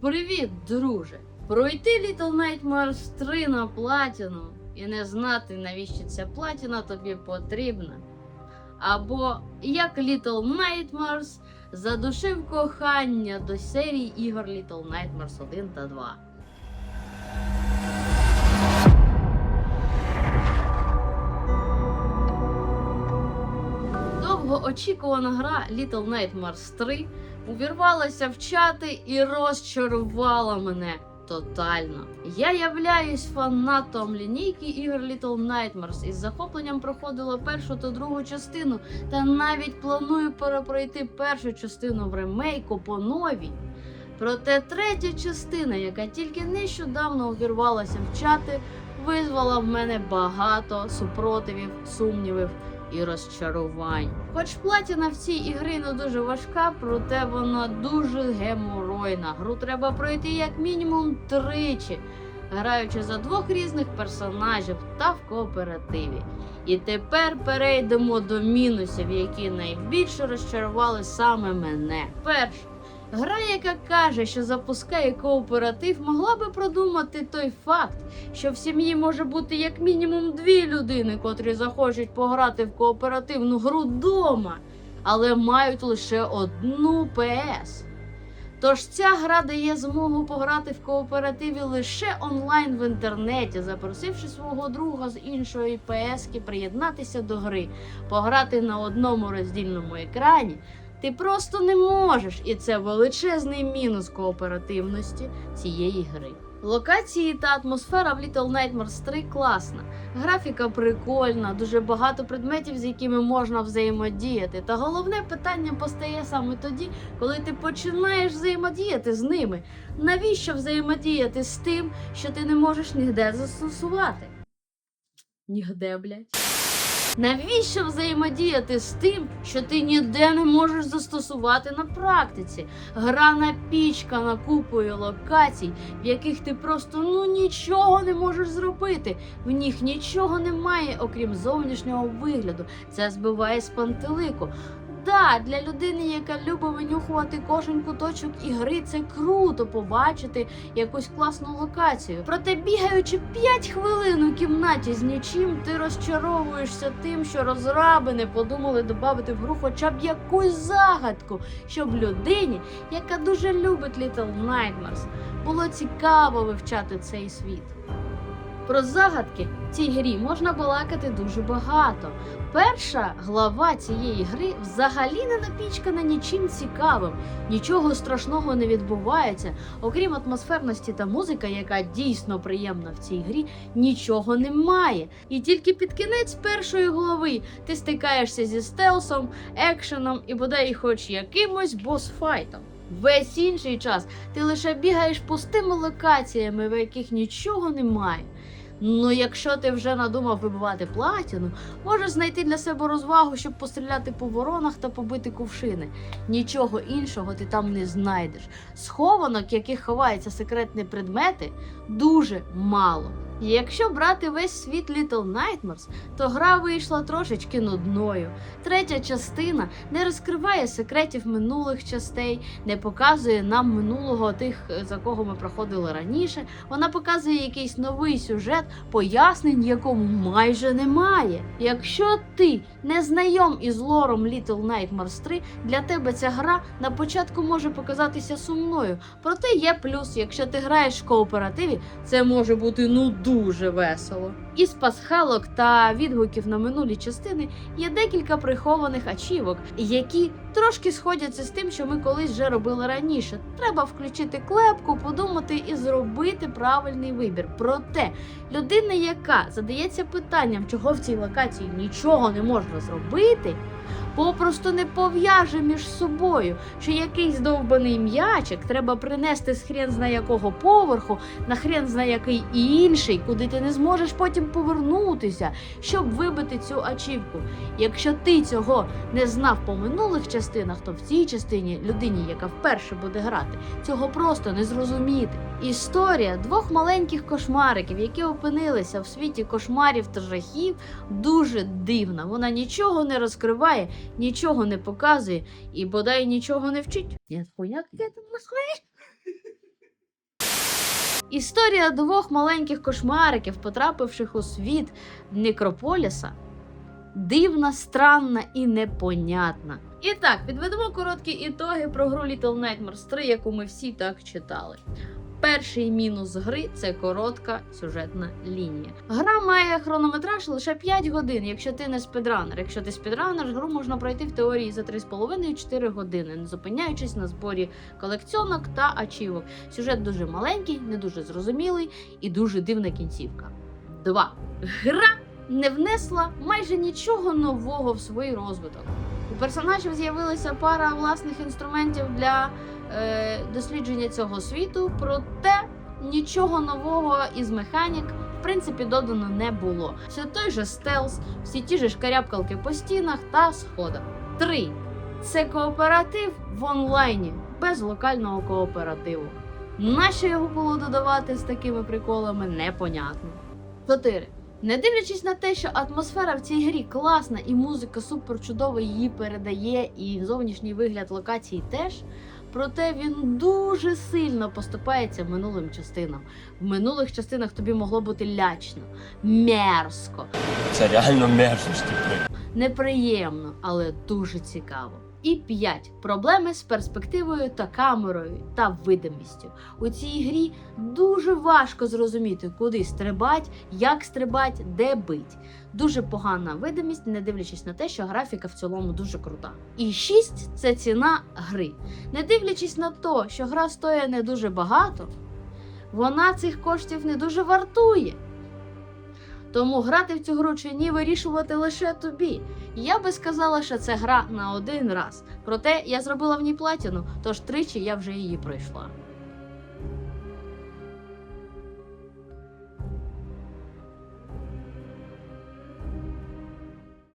Привіт, друже! Пройти Little Nightmares 3 на платіну і не знати, навіщо ця платіна тобі потрібна. Або як Little Nightmares задушив кохання до серії ігор Little Nightmares 1 та 2. Довгоочікувана гра Little Nightmares 3 увірвалася в чати і розчарувала мене тотально. Я являюсь фанатом лінійки ігор Little Nightmares і з захопленням проходила першу та другу частину, та навіть планую перепройти першу частину в ремейку по новій. Проте третя частина, яка тільки нещодавно увірвалася в чати, визвала в мене багато супротивів, сумнівів і розчарувань. Хоч платіна в цій ігри не дуже важка, проте вона дуже геморойна. Гру треба пройти як мінімум тричі, граючи за двох різних персонажів та в кооперативі. І тепер перейдемо до мінусів, які найбільше розчарували саме мене. Перше. Гра, яка каже, що запускає кооператив, могла би продумати той факт, що в сім'ї може бути як мінімум дві людини, котрі захочуть пограти в кооперативну гру дома, але мають лише одну ПС. Тож ця гра дає змогу пограти в кооперативі лише онлайн в інтернеті, запросивши свого друга з іншої ПСки приєднатися до гри, пограти на одному роздільному екрані. Ти просто не можеш, і це величезний мінус кооперативності цієї гри. Локації та атмосфера в Little Nightmares 3 класна. Графіка прикольна, дуже багато предметів, з якими можна взаємодіяти. Та головне питання постає саме тоді, коли ти починаєш взаємодіяти з ними. Навіщо взаємодіяти з тим, що ти не можеш ніде застосувати? Нігде, блядь. Навіщо взаємодіяти з тим, що ти ніде не можеш застосувати на практиці? Гра напічкана купою локацій, в яких ти просто ну нічого не можеш зробити. В них нічого немає, окрім зовнішнього вигляду. Це збиває з пантелику. Да, для людини, яка любить винюхувати кожен куточок ігри, це круто побачити якусь класну локацію. Проте бігаючи 5 хвилин у кімнаті з нічим, ти розчаровуєшся тим, що розраби не подумали додати в гру хоча б якусь загадку, щоб людині, яка дуже любить Little Nightmares, було цікаво вивчати цей світ. Про загадки в цій грі можна балакати дуже багато. Перша глава цієї гри взагалі не напічкана нічим цікавим, нічого страшного не відбувається, окрім атмосферності та музика, яка дійсно приємна в цій грі, нічого немає. І тільки під кінець першої глави ти стикаєшся зі стелсом, екшеном і бодай хоч якимось босфайтом. Весь інший час ти лише бігаєш пустими локаціями, в яких нічого немає. Ну, якщо ти вже надумав вибивати платіну, можеш знайти для себе розвагу, щоб постріляти по воронах та побити кувшини. Нічого іншого ти там не знайдеш. Схованок, яких ховаються секретні предмети, дуже мало. Якщо брати весь світ Little Nightmares, то гра вийшла трошечки нудною. Третя частина не розкриває секретів минулих частей, не показує нам минулого тих, за кого ми проходили раніше. Вона показує якийсь новий сюжет, пояснень якому майже немає. Якщо ти не знайом із лором Little Nightmares 3, для тебе ця гра на початку може показатися сумною. Проте є плюс, якщо ти граєш в кооперативі, це може бути ну дуже весело. Із пасхалок та відгуків на минулі частини є декілька прихованих ачівок, які трошки сходяться з тим, що ми колись вже робили раніше. Треба включити клепку, подумати і зробити правильний вибір. Проте людина, яка задається питанням, чого в цій локації нічого не можна зробити. Попросту не пов'яже між собою, що якийсь довбаний м'ячик треба принести з хрен зна якого поверху на хрен зна який інший, куди ти не зможеш потім повернутися, щоб вибити цю ачівку. Якщо ти цього не знав по минулих частинах, то в цій частині людині, яка вперше буде грати, цього просто не зрозуміти. Історія двох маленьких кошмариків, які опинилися в світі кошмарів та жахів, дуже дивна. Вона нічого не розкриває, нічого не показує і бодай нічого не вчить. Ні, хуйня, яке там нахуй? Історія двох маленьких кошмариків, потрапивших у світ Некрополіса, дивна, странна і непонятна. І так, підведемо короткі ітоги про гру Little Nightmares 3, яку ми всі так читали. Перший мінус гри це коротка сюжетна лінія. Гра має хронометраж лише 5 годин, якщо ти не спідранер. Якщо ти спідранер, гру можна пройти в теорії за 3,5-4 години, не зупиняючись на зборі колекціонок та ачівок. Сюжет дуже маленький, не дуже зрозумілий і дуже дивна кінцівка. 2. Гра не внесла майже нічого нового в свій розвиток. У персонажів з'явилася пара власних інструментів для е, дослідження цього світу, проте нічого нового із механік в принципі додано не було. Все той же стелс, всі ті ж шкарябкалки по стінах та сходах. 3. Це кооператив в онлайні без локального кооперативу. Нащо його було додавати з такими приколами, непонятно. 4. Не дивлячись на те, що атмосфера в цій грі класна і музика супер чудово її передає, і зовнішній вигляд локації теж. Проте він дуже сильно поступається минулим частинам. В минулих частинах тобі могло бути лячно, мерзко, Це реально мерзость, типу. неприємно, але дуже цікаво. І 5. Проблеми з перспективою та камерою та видимістю. У цій грі дуже важко зрозуміти, куди стрибать, як стрибать, де бить. Дуже погана видимість, не дивлячись на те, що графіка в цілому дуже крута. І 6 це ціна гри. Не дивлячись на те, що гра стоїть не дуже багато, вона цих коштів не дуже вартує. Тому грати в цю гру чи ні вирішувати лише тобі. Я би сказала, що це гра на один раз. Проте я зробила в ній платіну, тож тричі я вже її пройшла.